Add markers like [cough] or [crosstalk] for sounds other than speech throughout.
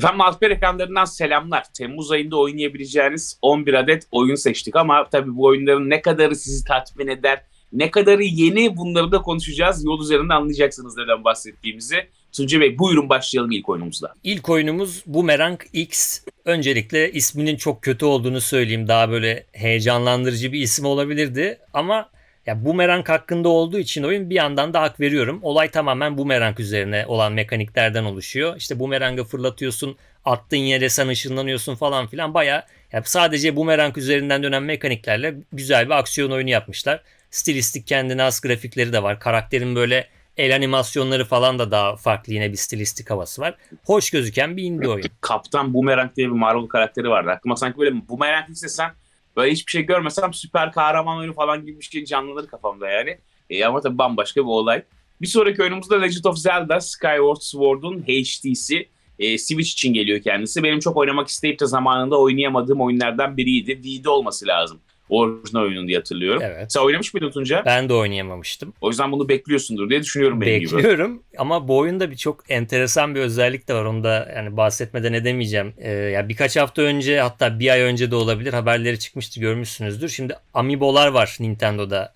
Efendim Malper ekranlarından selamlar. Temmuz ayında oynayabileceğiniz 11 adet oyun seçtik ama tabii bu oyunların ne kadarı sizi tatmin eder, ne kadarı yeni bunları da konuşacağız. Yol üzerinde anlayacaksınız neden bahsettiğimizi. Tuncay Bey buyurun başlayalım ilk oyunumuzla. İlk oyunumuz Boomerang X. Öncelikle isminin çok kötü olduğunu söyleyeyim. Daha böyle heyecanlandırıcı bir isim olabilirdi. Ama ya Boomerang hakkında olduğu için oyun bir yandan da hak veriyorum. Olay tamamen Boomerang üzerine olan mekaniklerden oluşuyor. İşte Boomerang'ı fırlatıyorsun, attığın yere sen ışınlanıyorsun falan filan. Baya ya sadece Boomerang üzerinden dönen mekaniklerle güzel bir aksiyon oyunu yapmışlar. Stilistik kendine has grafikleri de var. Karakterin böyle el animasyonları falan da daha farklı yine bir stilistik havası var. Hoş gözüken bir indie oyun. Kaptan Boomerang diye bir Marvel karakteri vardı. Aklıma sanki böyle Boomerang istesem böyle hiçbir şey görmesem süper kahraman oyunu falan gibi bir şey canlanır kafamda yani. E, ama tabii bambaşka bir olay. Bir sonraki oyunumuzda Legend of Zelda Skyward Sword'un HD'si. E, Switch için geliyor kendisi. Benim çok oynamak isteyip de zamanında oynayamadığım oyunlardan biriydi. Wii'de olması lazım. Orijinal oyunun diye hatırlıyorum. Evet. Sen oynamış mıydın Tunca? Ben de oynayamamıştım. O yüzden bunu bekliyorsundur diye düşünüyorum benim gibi. Bekliyorum ama bu oyunda bir çok enteresan bir özellik de var. Onu da yani bahsetmeden edemeyeceğim. Ee, ya birkaç hafta önce hatta bir ay önce de olabilir haberleri çıkmıştı görmüşsünüzdür. Şimdi Amiibo'lar var Nintendo'da.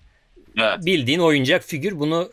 Evet. Bildiğin oyuncak figür. Bunu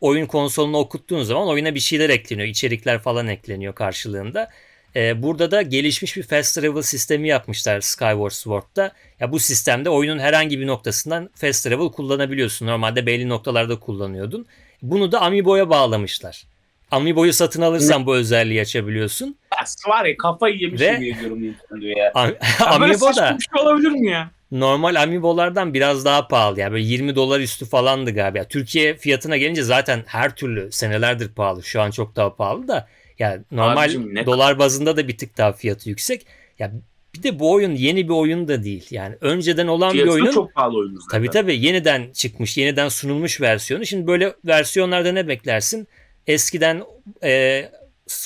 oyun konsoluna okuttuğun zaman oyuna bir şeyler ekleniyor. içerikler falan ekleniyor karşılığında. Ee, burada da gelişmiş bir fast travel sistemi yapmışlar Skyward Sword'da. Ya bu sistemde oyunun herhangi bir noktasından fast travel kullanabiliyorsun. Normalde belli noktalarda kullanıyordun. Bunu da Amiibo'ya bağlamışlar. Amiibo'yu satın alırsan bu özelliği açabiliyorsun. Ya, var ya kafayı yemiş Ve- gibi ediyorum ya. [laughs] Am- Ya böyle Amiibo da bir şey olabilir mi ya? normal Amiibo'lardan biraz daha pahalı. Yani böyle 20 dolar üstü falandı galiba. Türkiye fiyatına gelince zaten her türlü senelerdir pahalı. Şu an çok daha pahalı da. Yani normal Abicim ne- dolar bazında da bir tık daha fiyatı yüksek. Ya bir de bu oyun yeni bir oyun da değil. Yani önceden olan bir Fiyatı da oyunun çok pahalı oyun zaten. Tabii tabii yeniden çıkmış, yeniden sunulmuş versiyonu. Şimdi böyle versiyonlarda ne beklersin? Eskiden e,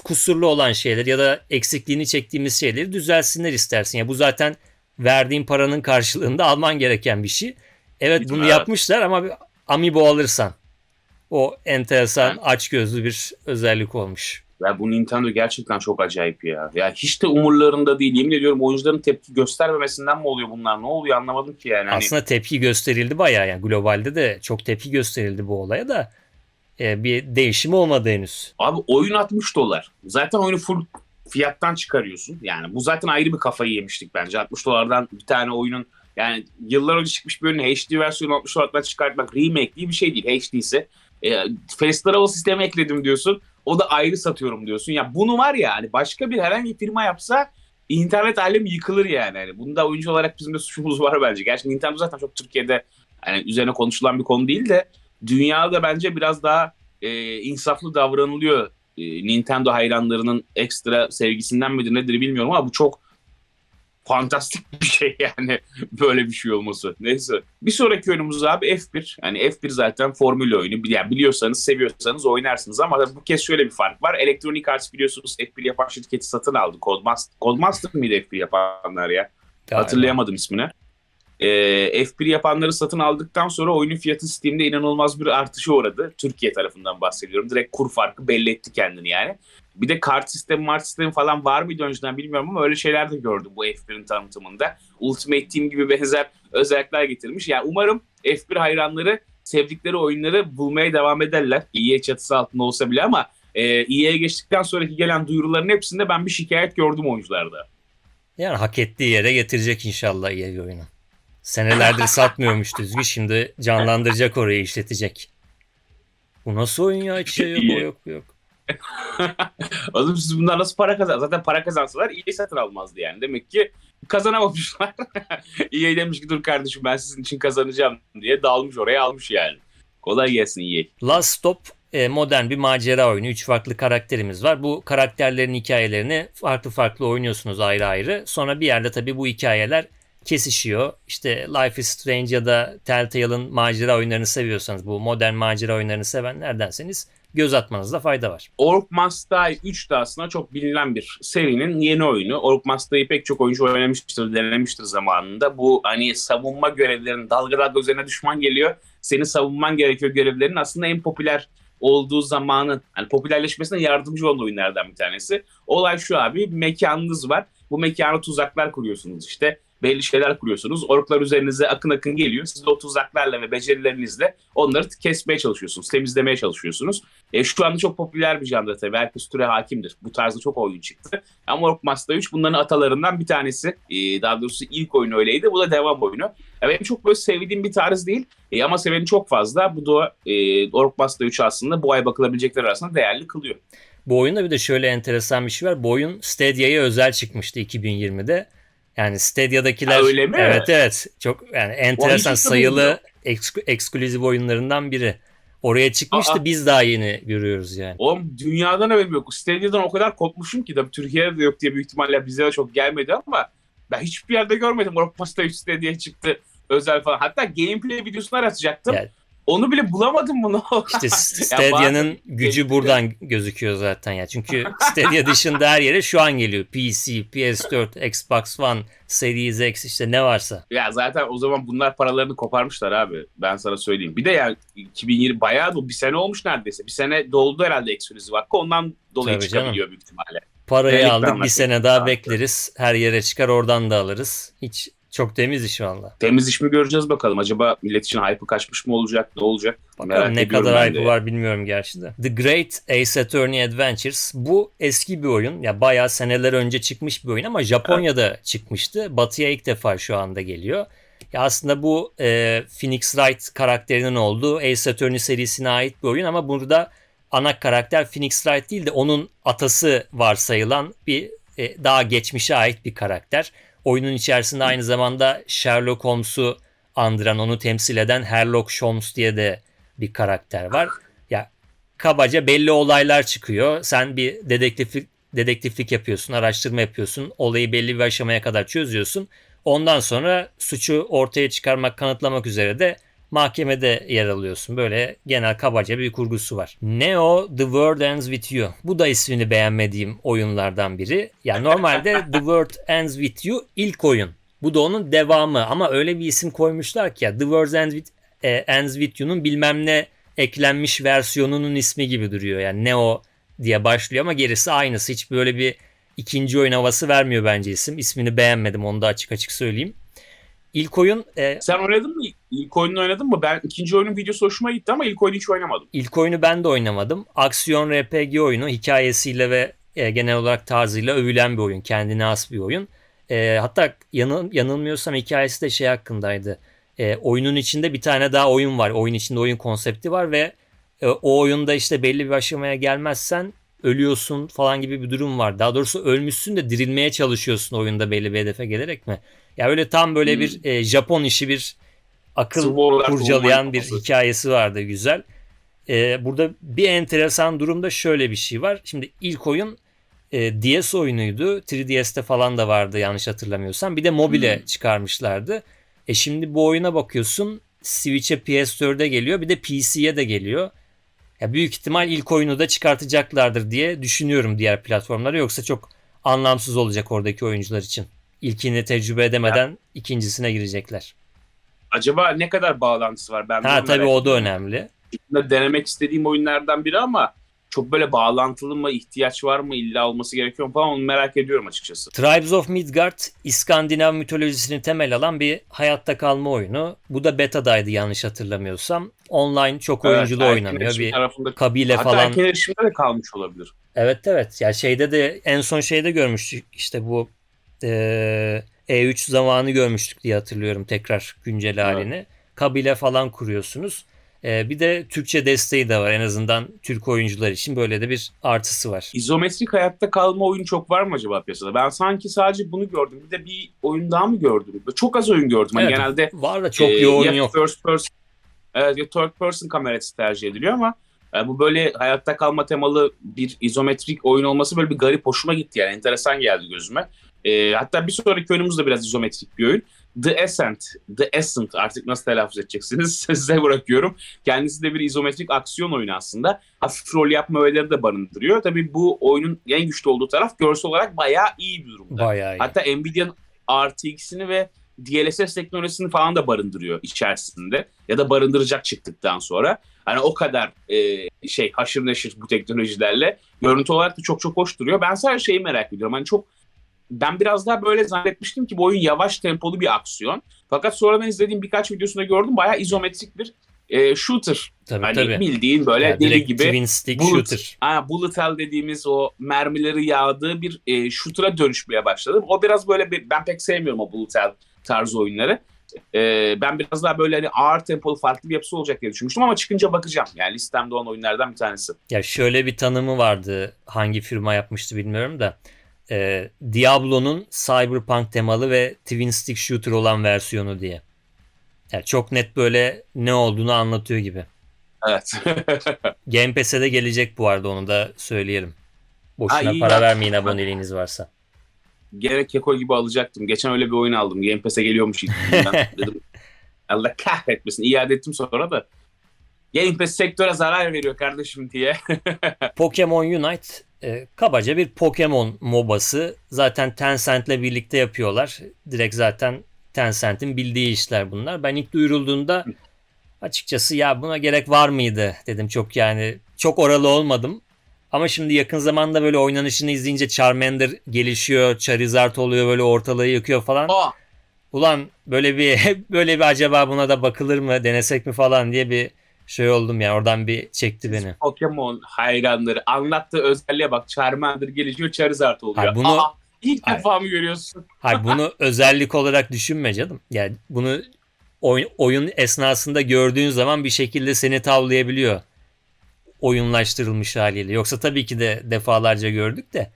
kusurlu olan şeyler ya da eksikliğini çektiğimiz şeyleri düzelsinler istersin. Ya bu zaten verdiğin paranın karşılığında alman gereken bir şey. Evet bunu Evet. yapmışlar ama bir Amiibo alırsan o enteresan açgözlü bir özellik olmuş. Ya bu Nintendo gerçekten çok acayip ya. Ya hiç de umurlarında değil. Yemin ediyorum oyuncuların tepki göstermemesinden mi oluyor bunlar? Ne oluyor anlamadım ki yani. Hani, Aslında tepki gösterildi bayağı yani globalde de çok tepki gösterildi bu olaya da e, bir değişim olmadı henüz. Abi oyun 60 dolar. Zaten oyunu full fiyattan çıkarıyorsun. Yani bu zaten ayrı bir kafayı yemiştik bence. 60 dolardan bir tane oyunun yani yıllar önce çıkmış bir oyunun HD versiyonu 60 dolardan çıkartmak remake diye bir şey değil. HD ise e, Fast Travel sistemi ekledim diyorsun. O da ayrı satıyorum diyorsun. Ya bunu var ya hani başka bir herhangi firma yapsa internet alemi yıkılır yani. yani. Bunda oyuncu olarak bizim de suçumuz [laughs] var bence. Gerçi Nintendo zaten çok Türkiye'de hani üzerine konuşulan bir konu değil de dünyada bence biraz daha e, insaflı davranılıyor. E, Nintendo hayranlarının ekstra sevgisinden midir nedir bilmiyorum ama bu çok fantastik bir şey yani [laughs] böyle bir şey olması. Neyse. Bir sonraki oyunumuz abi F1. Yani F1 zaten formül oyunu. Yani biliyorsanız, seviyorsanız oynarsınız ama bu kez şöyle bir fark var. Electronic Arts biliyorsunuz F1 yapan şirketi satın aldı. Codemaster, Codemaster mıydı F1 yapanlar ya? Galiba. Hatırlayamadım ismini. Ee, F1 yapanları satın aldıktan sonra oyunun fiyatı Steam'de inanılmaz bir artışa uğradı. Türkiye tarafından bahsediyorum. Direkt kur farkı belli etti kendini yani. Bir de kart sistemi, mart sistemi falan var mıydı önceden bilmiyorum ama öyle şeyler de gördüm bu F1'in tanıtımında. Ultimate Team gibi benzer özellikler getirmiş. Yani umarım F1 hayranları sevdikleri oyunları bulmaya devam ederler. EA çatısı altında olsa bile ama e, EA'ye geçtikten sonraki gelen duyuruların hepsinde ben bir şikayet gördüm oyuncularda. Yani hak ettiği yere getirecek inşallah EA oyunu. Senelerdir [laughs] satmıyormuş düzgün. Şimdi canlandıracak orayı işletecek. Bu nasıl oyun ya? Hiç şey yok, o yok, bu yok. [laughs] Oğlum siz bunlar nasıl para kazan? Zaten para kazansalar EA satın almazdı yani. Demek ki kazanamamışlar. [laughs] EA demiş ki dur kardeşim ben sizin için kazanacağım diye dalmış oraya almış yani. Kolay gelsin EA. Last Stop e, modern bir macera oyunu. Üç farklı karakterimiz var. Bu karakterlerin hikayelerini farklı farklı oynuyorsunuz ayrı ayrı. Sonra bir yerde tabii bu hikayeler kesişiyor. İşte Life is Strange ya da Telltale'ın macera oyunlarını seviyorsanız bu modern macera oyunlarını sevenlerdenseniz göz atmanızda fayda var. Orc Must Die 3 de aslında çok bilinen bir serinin yeni oyunu. Orc Must Die'yi pek çok oyuncu oynamıştır, denemiştir zamanında. Bu hani savunma görevlerinin dalga dalga üzerine düşman geliyor. Seni savunman gerekiyor görevlerin aslında en popüler olduğu zamanın hani popülerleşmesine yardımcı olan oyunlardan bir tanesi. Olay şu abi mekanınız var. Bu mekana tuzaklar kuruyorsunuz işte. Belli şeyler kuruyorsunuz. Orklar üzerinize akın akın geliyor. Siz de o tuzaklarla ve becerilerinizle onları kesmeye çalışıyorsunuz. Temizlemeye çalışıyorsunuz. E, şu anda çok popüler bir janra tabii. Herkes türe hakimdir. Bu tarzda çok oyun çıktı. Ama Ork Master 3 bunların atalarından bir tanesi. E, daha doğrusu ilk oyun öyleydi. Bu da devam oyunu. Ya benim çok böyle sevdiğim bir tarz değil. E, ama seveni çok fazla. Bu da e, Ork Master 3 aslında bu ay bakılabilecekler arasında değerli kılıyor. Bu oyunda bir de şöyle enteresan bir şey var. Bu oyun Stadia'ya özel çıkmıştı 2020'de. Yani Stadia'dakiler Ha, öyle mi? Evet evet. Çok yani enteresan sayılı eksk- oyunlarından biri. Oraya çıkmıştı. Aa. Biz daha yeni görüyoruz yani. Oğlum dünyadan haberim yok. Stadia'dan o kadar kopmuşum ki tabii Türkiye'de de yok diye büyük ihtimalle bize de çok gelmedi ama ben hiçbir yerde görmedim. Ork Master 3 Stadia çıktı özel falan. Hatta gameplay videosunu aratacaktım. Yani- Onu bile bulamadım bunu. İşte [laughs] Stadia'nın gücü buradan gözüküyor zaten ya. Çünkü [laughs] Stadia dışında her yere şu an geliyor. PC, PS4, Xbox One, Series X işte ne varsa. Ya zaten o zaman bunlar paralarını koparmışlar abi. Ben sana söyleyeyim. Bir de yani 2020 bayağı bu bir sene olmuş neredeyse. Bir sene doldu herhalde ekskluzif hakkı. Ondan dolayı Tabii çıkabiliyor büyük ihtimalle. Parayı Delikten aldık bir sene daha Ha. bekleriz. Her yere çıkar oradan da alırız. Hiç çok temiz iş valla. Temiz iş mi göreceğiz bakalım. Acaba millet için hype'ı kaçmış mı olacak? Ne olacak? Bakalım ne kadar ben hype de. var bilmiyorum gerçi de. The Great Ace Attorney Adventures. Bu eski bir oyun. Ya bayağı seneler önce çıkmış bir oyun ama Japonya'da çıkmıştı. Batı'ya ilk defa şu anda geliyor. Ya aslında bu e, Phoenix Wright karakterinin olduğu Ace Attorney serisine ait bir oyun ama burada ana karakter Phoenix Wright değil de onun atası varsayılan bir e, daha geçmişe ait bir karakter. Oyunun içerisinde aynı zamanda Sherlock Holmes'u andıran, onu temsil eden Sherlock Holmes diye de bir karakter var. Ya kabaca belli olaylar çıkıyor. Sen bir dedektiflik dedektiflik yapıyorsun, araştırma yapıyorsun. Olayı belli bir aşamaya kadar çözüyorsun. Ondan sonra suçu ortaya çıkarmak, kanıtlamak üzere de mahkemede yer alıyorsun. Böyle genel kabaca bir kurgusu var. Neo The World Ends With You. Bu da ismini beğenmediğim oyunlardan biri. Ya normalde [laughs] The World Ends With You ilk oyun. Bu da onun devamı ama öyle bir isim koymuşlar ki ya The World Ends With, e, Ends With You'nun bilmem ne eklenmiş versiyonunun ismi gibi duruyor. Yani Neo diye başlıyor ama gerisi aynısı. Hiç böyle bir ikinci oyun havası vermiyor bence isim. İsmini beğenmedim onu da açık açık söyleyeyim. İlk oyun e, Sen oynadın mı? İlk oyununu oynadın mı? Ben ikinci oyunun videosu hoşuma gitti ama ilk oyunu hiç oynamadım. İlk oyunu ben de oynamadım. Aksiyon RPG oyunu hikayesiyle ve e, genel olarak tarzıyla övülen bir oyun. Kendine has bir oyun. E, hatta yanıl, yanılmıyorsam hikayesi de şey hakkındaydı. E, oyunun içinde bir tane daha oyun var. Oyun içinde oyun konsepti var ve e, o oyunda işte belli bir aşamaya gelmezsen ölüyorsun falan gibi bir durum var. Daha doğrusu ölmüşsün de dirilmeye çalışıyorsun oyunda belli bir hedefe gelerek mi? Ya öyle tam böyle Hmm. bir e, Japon işi bir akıl kurcalayan bir hikayesi vardı güzel. Ee, burada bir enteresan durumda şöyle bir şey var. Şimdi ilk oyun e, DS oyunuydu. 3DS'te falan da vardı yanlış hatırlamıyorsam. Bir de mobile Hmm. çıkarmışlardı. E şimdi bu oyuna bakıyorsun Switch'e PS4'e geliyor bir de PC'ye de geliyor. Ya büyük ihtimal ilk oyunu da çıkartacaklardır diye düşünüyorum diğer platformlara. Yoksa çok anlamsız olacak oradaki oyuncular için. İlkini tecrübe edemeden ikincisine girecekler. Acaba ne kadar bağlantısı var? Ben Ha tabii o da önemli. Denemek istediğim oyunlardan biri ama çok böyle bağlantılı mı, ihtiyaç var mı, illa olması gerekiyor mu falan onu merak ediyorum açıkçası. Tribes of Midgard İskandinav mitolojisini temel alan bir hayatta kalma oyunu. Bu da betadaydı yanlış hatırlamıyorsam. Online çok oyunculu Evet, oynanıyor. erken Bir tarafında, kabile hatta falan. erken erişimde de kalmış olabilir. Evet evet. Ya şeyde de en son şeyde görmüştük işte bu eee, E3 zamanı görmüştük diye hatırlıyorum tekrar güncel Evet. halini. Kabile falan kuruyorsunuz. Eee, bir de Türkçe desteği de var en azından Türk oyuncular için böyle de bir artısı var. İzometrik hayatta kalma oyunu çok var mı acaba piyasada? Ben sanki sadece bunu gördüm. Bir de bir oyun daha mı gördüm? Çok az oyun gördüm. Hani Evet, genelde Var da çok e, yoğun yok. First person, evet, ya third person kamerası tercih ediliyor ama e, bu böyle hayatta kalma temalı bir izometrik oyun olması böyle bir garip hoşuma gitti yani. Enteresan geldi gözüme. E, hatta bir sonraki oyunumuz da biraz izometrik bir oyun. The Ascent, The Ascent artık nasıl telaffuz edeceksiniz [laughs] size bırakıyorum. Kendisi de bir izometrik aksiyon oyunu aslında. Hafif rol yapma öğeleri de barındırıyor. Tabii bu oyunun en güçlü olduğu taraf görsel olarak bayağı iyi bir durumda. Bayağı iyi. Hatta Nvidia'nın RTX'ini ve DLSS teknolojisini falan da barındırıyor içerisinde ya da barındıracak çıktıktan sonra. Hani o kadar e, şey haşır neşir bu teknolojilerle görüntü olarak da çok çok hoş duruyor. Ben sadece şeyi merak ediyorum. Hani çok ben biraz daha böyle zannetmiştim ki bu oyun yavaş tempolu bir aksiyon. Fakat sonradan izlediğim birkaç videosunda gördüm bayağı izometrik bir e, shooter. Tabii Hani tabii. bildiğin böyle Ya deli gibi Twin stick bullet, shooter. Ha, bullet hell dediğimiz o mermileri yağdığı bir e, shooter'a dönüşmeye başladı. O biraz böyle bir, ben pek sevmiyorum o bullet hell tarzı oyunları. E, ben biraz daha böyle hani ağır tempolu farklı bir yapısı olacak diye düşünmüştüm ama çıkınca bakacağım. Yani listemde olan oyunlardan bir tanesi. Ya şöyle bir tanımı vardı. Hangi firma yapmıştı bilmiyorum da. Ee, Diablo'nun Cyberpunk temalı ve Twin Stick Shooter olan versiyonu diye. Yani çok net böyle ne olduğunu anlatıyor gibi. Evet. [laughs] Game Pass'e de gelecek bu arada onu da söyleyelim. Boşuna Ha, para ya. vermeyin aboneliğiniz varsa. Gene Keko gibi alacaktım. Geçen öyle bir oyun aldım. Game Pass'e geliyormuş [laughs] dedim. Allah kahretmesin. İade ettim sonra da. Game Pass sektöre zarar veriyor kardeşim diye. [laughs] Pokemon Unite e, kabaca bir Pokemon MOBA'sı. Zaten Tencent'le birlikte yapıyorlar. Direkt zaten Tencent'in bildiği işler bunlar. Ben ilk duyurulduğunda açıkçası ya buna gerek var mıydı dedim çok yani çok oralı olmadım. Ama şimdi yakın zamanda böyle oynanışını izleyince Charmander gelişiyor, Charizard oluyor böyle ortalığı yıkıyor falan. Aa, Ulan böyle bir [laughs] böyle bir acaba buna da bakılır mı, denesek mi falan diye bir şey oldum ya. Oradan bir çekti beni. Pokemon hayranları anlattığı özelliğe bak. Charmander gelişiyor Charizard oluyor. Ha, bunu- Aa, ilk Hayır. defa mı görüyorsun? Hayır bunu [laughs] özellik olarak düşünme canım. Yani bunu oy- oyun esnasında gördüğün zaman bir şekilde seni tavlayabiliyor. Oyunlaştırılmış haliyle. Yoksa tabii ki de defalarca gördük de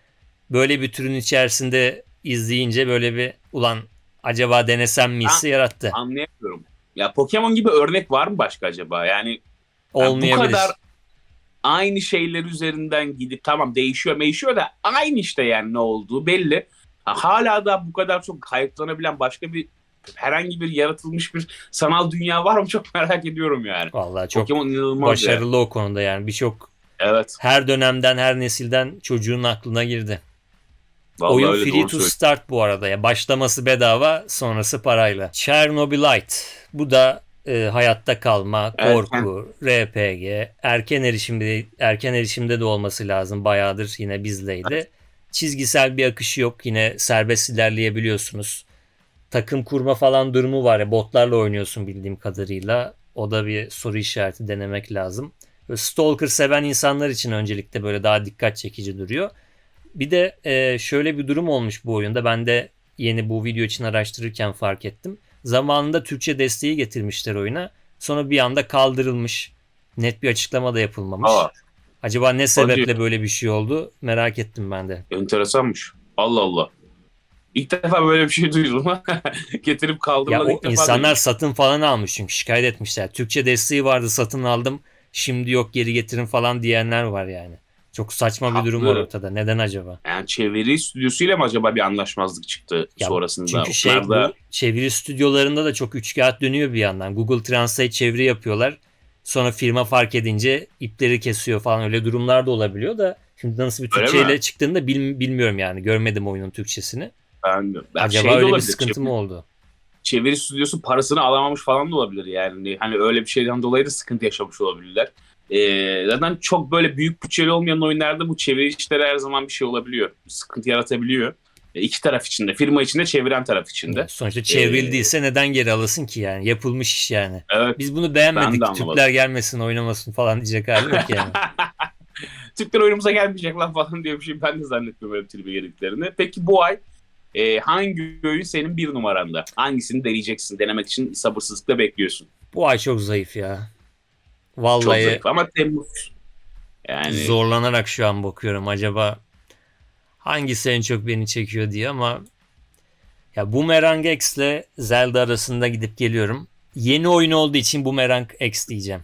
böyle bir türün içerisinde izleyince böyle bir ulan acaba denesem mi hissi yarattı. Anlayamıyorum. Ya Pokemon gibi örnek var mı başka acaba? Yani Ya Olmayabilir. Bu kadar aynı şeyler üzerinden gidip tamam değişiyor değişiyor da aynı işte yani ne olduğu belli. Ha, Hala da bu kadar çok hype'lanabilen başka bir herhangi bir yaratılmış bir sanal dünya var mı [laughs] çok merak ediyorum yani. Vallahi çok Pokemon inanılmaz yani. başarılı o konuda yani. Birçok Evet. her dönemden her nesilden çocuğun aklına girdi. Vallahi Oyun free to start bu arada ya. Başlaması bedava, sonrası parayla. Chernobylite. Bu da e, hayatta kalma, korku, RPG, erken erişimde erken erişimde de olması lazım. Bayağıdır yine bizdeydi. Çizgisel bir akışı yok. Yine serbest ilerleyebiliyorsunuz. Takım kurma falan durumu var ya. Botlarla oynuyorsun bildiğim kadarıyla. O da bir soru işareti denemek lazım. Böyle Stalker seven insanlar için öncelikle böyle daha dikkat çekici duruyor. Bir de e, şöyle bir durum olmuş bu oyunda. Ben de yeni bu video için araştırırken fark ettim. Zamanında Türkçe desteği getirmişler oyuna. Sonra bir anda kaldırılmış. Net bir açıklama da yapılmamış. Aa, Acaba ne sebeple böyle bir şey oldu? Merak ettim ben de. enteresanmış. Allah Allah. İlk defa böyle bir şey duydum. [laughs] Getirip Ya kaldırmadı. o ilk defa insanlar satın falan almış çünkü şikayet etmişler. Türkçe desteği vardı satın aldım. Şimdi yok geri getirin falan diyenler var yani. Çok saçma bir durum var Haklı. ortada. Neden acaba? Yani çeviri stüdyosuyla mı acaba bir anlaşmazlık çıktı Ya, sonrasında? Çünkü şey Onlar da- bu çeviri stüdyolarında da çok üç kağıt dönüyor bir yandan. Google Translate çeviri yapıyorlar. Sonra firma fark edince ipleri kesiyor falan öyle durumlar da olabiliyor da şimdi nasıl bir Türkçeyle çıktığını da bil- bilmiyorum yani. Görmedim oyunun Türkçesini. Ben, ben Acaba şey öyle bir sıkıntı çeviri- mı oldu? Çeviri stüdyosu parasını alamamış falan da olabilir yani. Hani öyle bir şeyden dolayı da sıkıntı yaşamış olabilirler. Ee, zaten çok böyle büyük bütçeli olmayan oyunlarda bu çeviri işleri her zaman bir şey olabiliyor. Sıkıntı yaratabiliyor. E, iki taraf içinde. Firma içinde, çeviren taraf içinde. Sonuçta Ee, çevrildiyse neden geri alasın ki yani? Yapılmış iş yani. Evet. Biz bunu beğenmedik. Türkler gelmesin oynamasın falan diyecek hali yok yani. [laughs] Türkler oyunumuza gelmeyecek lan falan diye bir şey ben de zannetmiyorum öyle tribe geldiklerini. Peki bu ay e, hangi oyun senin bir numaranda? Hangisini deneyeceksin? Denemek için sabırsızlıkla bekliyorsun. Bu ay çok zayıf ya. Çok Vallahi zayıf ama Temmuz. Yani zorlanarak şu an bakıyorum acaba hangisi en çok beni çekiyor diye ama ya Boomerang X ile Zelda arasında gidip geliyorum. Yeni oyun olduğu için Boomerang X diyeceğim.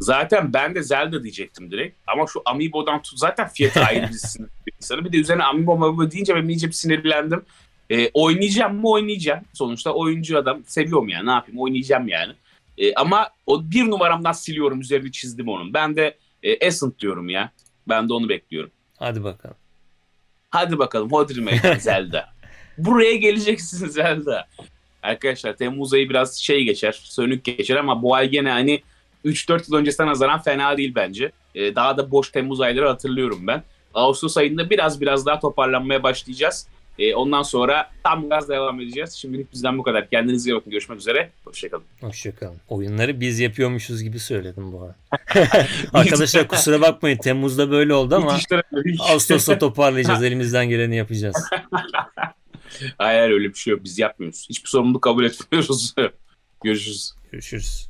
zaten ben de Zelda diyecektim direkt. Ama şu Amiibo'dan tut zaten fiyatı ayrı bir [laughs] insanı. Bir de üzerine Amiibo Amiibo deyince ben iyice bir sinirlendim. E, oynayacağım mı oynayacağım. Sonuçta oyuncu adam. Seviyorum yani ne yapayım oynayacağım yani. E, ama o bir numaramdan siliyorum üzerini çizdim onun. Ben de e, Ascent diyorum ya. Ben de onu bekliyorum. Hadi bakalım. Hadi bakalım Hodri Meydan Zelda. [laughs] Buraya geleceksin Zelda. Arkadaşlar Temmuz ayı biraz şey geçer, sönük geçer ama bu ay gene hani 3-4 yıl öncesinden nazaran fena değil bence. Ee, daha da boş Temmuz ayları hatırlıyorum ben. Ağustos ayında biraz biraz daha toparlanmaya başlayacağız. Ee, ondan sonra tam gaz devam edeceğiz. Şimdilik bizden bu kadar. Kendinize iyi bakın. Görüşmek üzere. Hoşçakalın. Hoşçakalın. Oyunları biz yapıyormuşuz gibi söyledim bu arada. [laughs] Arkadaşlar kusura bakmayın Temmuz'da böyle oldu ama. Ağustos'ta toparlayacağız. [laughs] Elimizden geleni yapacağız. [laughs] Hayır, öyle bir şey yok. Biz yapmıyoruz. Hiçbir sorumluluk kabul etmiyoruz. Görüşürüz. Görüşürüz.